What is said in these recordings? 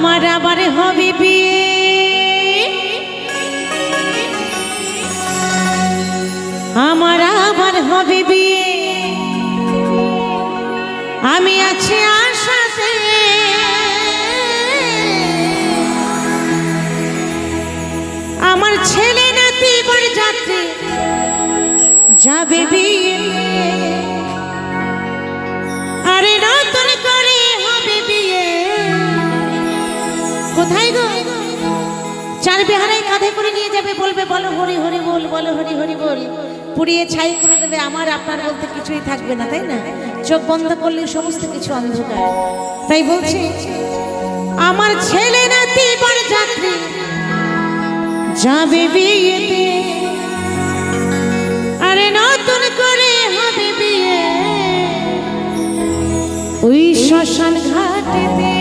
আমার আবার হবে বিয়ে। আমার আবার হবে বিয়ে। আমি আছি আশাতে আমার ছেলে নাতি বর যাত্রী যাবে বিয়ে। চার বিহারায় কাঁধে করে নিয়ে যাবে, বলবে, বলো, হরি হরি বল, বলো, হরি হরি বল। পুড়িয়ে ছাই করে দেবে, আমার, আপনার বলতে কিছুই থাকবে না, তাই না? চোখ বন্ধ করলে সমস্ত কিছু অন্ধকার। তাই বলছি, আমার ছেলে নাতি বর যাত্রী, যাবে বিয়েতে। আরে নতুন করে হবে বিয়ে। ওই শ্মশান ঘাটেতে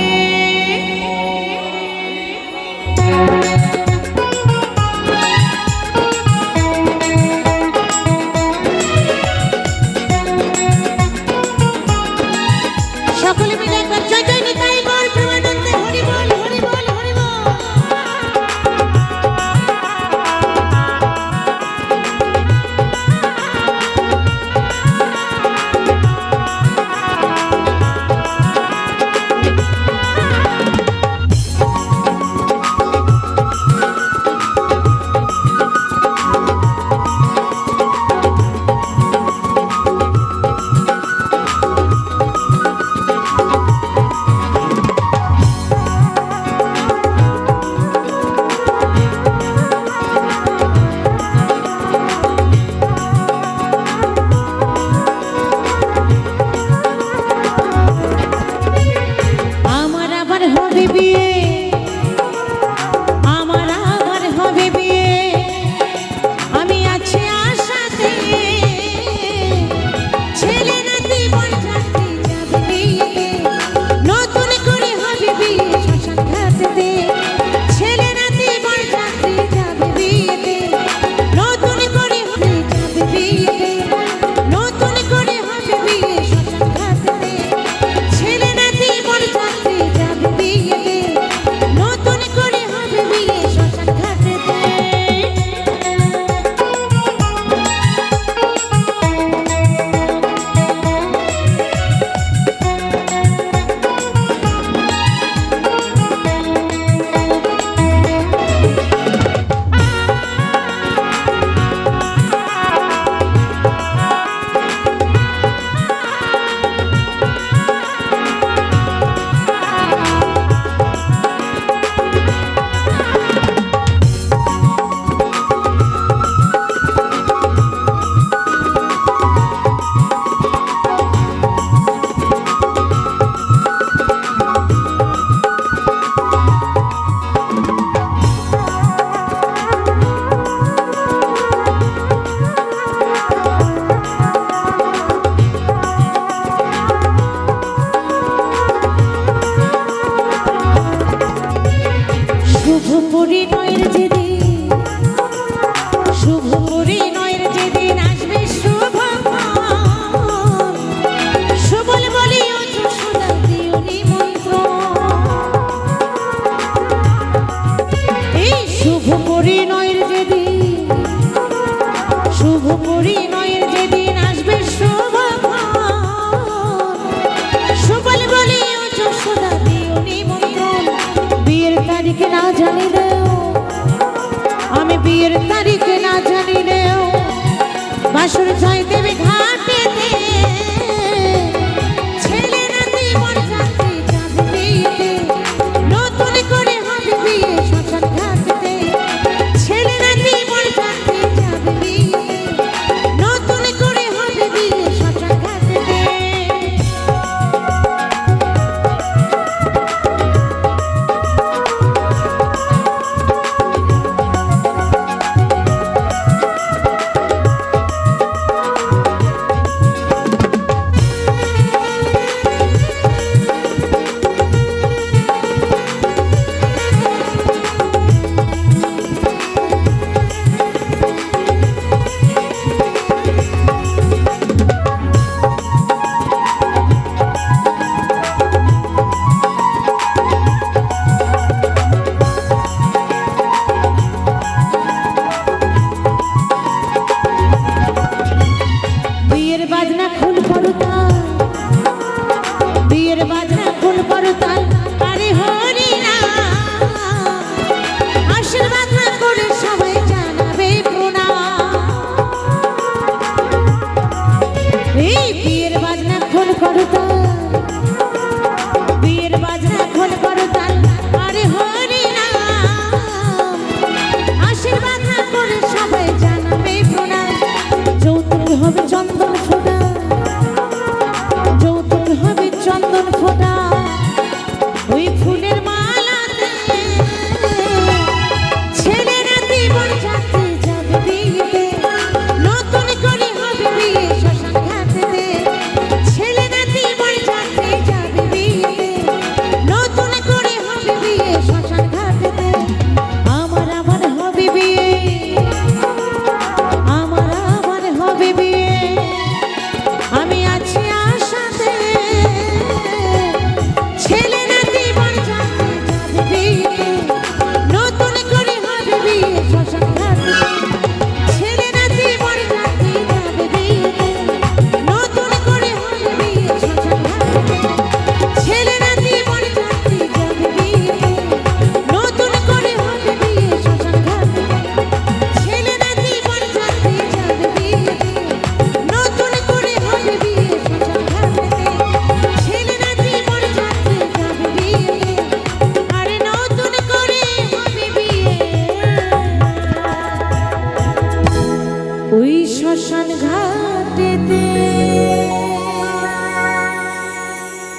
Espírito আসুর জয় দেবী ঘা শ্মশান ঘাটেতে